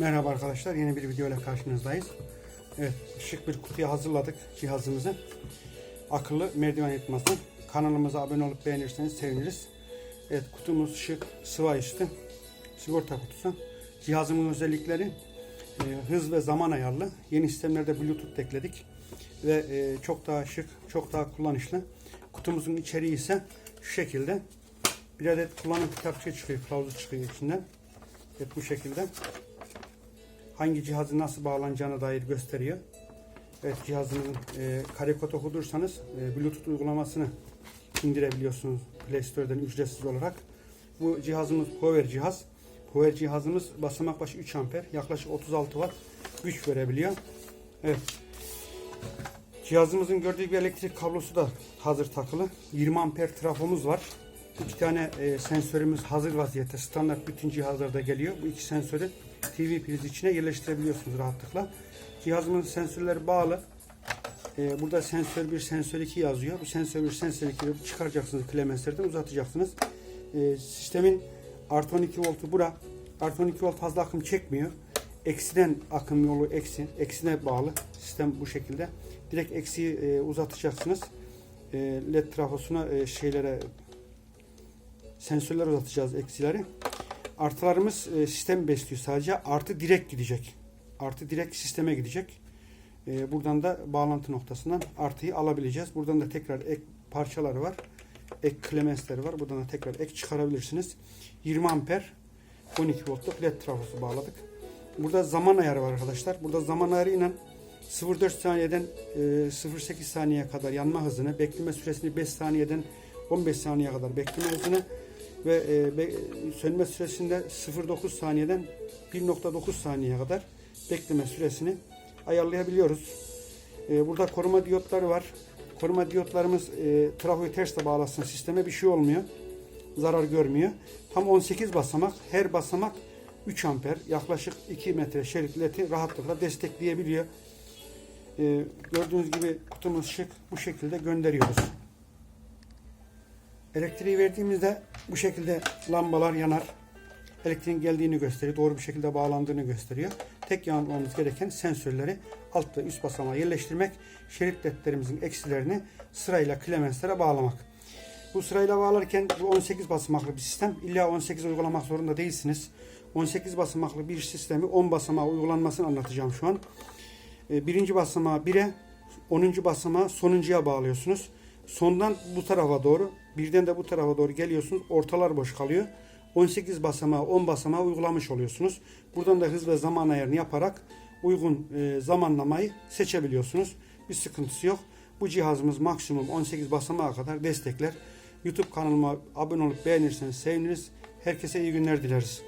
Merhaba arkadaşlar, yeni bir video ile karşınızdayız. Evet, şık bir kutuya hazırladık cihazımızı. Akıllı merdiven yıkması. Kanalımıza abone olup beğenirseniz seviniriz. Evet, kutumuz şık, sıva üstü. Sigorta kutusu. Cihazımın özellikleri e, hız ve zaman ayarlı. Yeni sistemlerde Bluetooth ekledik. Ve e, çok daha şık, çok daha kullanışlı. Kutumuzun içeriği ise şu şekilde. Bir adet kullanım kitapçığı çıkıyor, kılavuzu çıkıyor içinden. Evet bu şekilde hangi cihazı nasıl bağlanacağına dair gösteriyor. Evet cihazınızın e, kare kod okudursanız e, Bluetooth uygulamasını indirebiliyorsunuz Play Store'dan ücretsiz olarak. Bu cihazımız Power cihaz. Power cihazımız basamak başı 3 amper yaklaşık 36 watt güç verebiliyor. Evet. Cihazımızın gördüğü gibi elektrik kablosu da hazır takılı. 20 amper trafomuz var. İki tane e, sensörümüz hazır vaziyette. Standart bütün cihazlarda geliyor. Bu iki sensörü TV priz içine yerleştirebiliyorsunuz rahatlıkla. Cihazımın sensörleri bağlı. E, burada sensör 1, sensör 2 yazıyor. Bu sensör 1, sensör 2'yi çıkaracaksınız klemenslerden uzatacaksınız. E, sistemin artı 12 voltu bura. Artı 12 volt fazla akım çekmiyor. Eksiden akım yolu eksi, eksine bağlı. Sistem bu şekilde. Direkt eksiyi e, uzatacaksınız. E, LED trafosuna e, şeylere sensörler uzatacağız eksileri. Artılarımız e, sistem besliyor sadece. Artı direkt gidecek. Artı direkt sisteme gidecek. E, buradan da bağlantı noktasından artıyı alabileceğiz. Buradan da tekrar ek parçaları var. Ek klemensleri var. Buradan da tekrar ek çıkarabilirsiniz. 20 amper 12 voltluk led trafosu bağladık. Burada zaman ayarı var arkadaşlar. Burada zaman ayarı ile 0.4 saniyeden e, 0.8 saniye kadar yanma hızını, bekleme süresini 5 saniyeden 15 saniye kadar bekleme hızını ve e, sönme süresinde 0.9 saniyeden 1.9 saniye kadar bekleme süresini ayarlayabiliyoruz. E, burada koruma diyotları var. Koruma diyotlarımız e, trafoyu ters de bağlasın sisteme bir şey olmuyor. Zarar görmüyor. Tam 18 basamak. Her basamak 3 amper yaklaşık 2 metre şerit ledi rahatlıkla destekleyebiliyor. E, gördüğünüz gibi kutumuz şık bu şekilde gönderiyoruz. Elektriği verdiğimizde bu şekilde lambalar yanar. Elektriğin geldiğini gösteriyor. Doğru bir şekilde bağlandığını gösteriyor. Tek yapmamız gereken sensörleri alt ve üst basamağa yerleştirmek. Şerit ledlerimizin eksilerini sırayla klemenslere bağlamak. Bu sırayla bağlarken bu 18 basamaklı bir sistem. İlla 18 uygulamak zorunda değilsiniz. 18 basamaklı bir sistemi 10 basamağa uygulanmasını anlatacağım şu an. Ee, Birinci basamağı 1'e, 10. basamağı sonuncuya bağlıyorsunuz. Sondan bu tarafa doğru, birden de bu tarafa doğru geliyorsunuz. Ortalar boş kalıyor. 18 basamağı, 10 basamağı uygulamış oluyorsunuz. Buradan da hız ve zaman ayarını yaparak uygun e, zamanlamayı seçebiliyorsunuz. Bir sıkıntısı yok. Bu cihazımız maksimum 18 basamağa kadar destekler. YouTube kanalıma abone olup beğenirseniz seviniriz. Herkese iyi günler dileriz.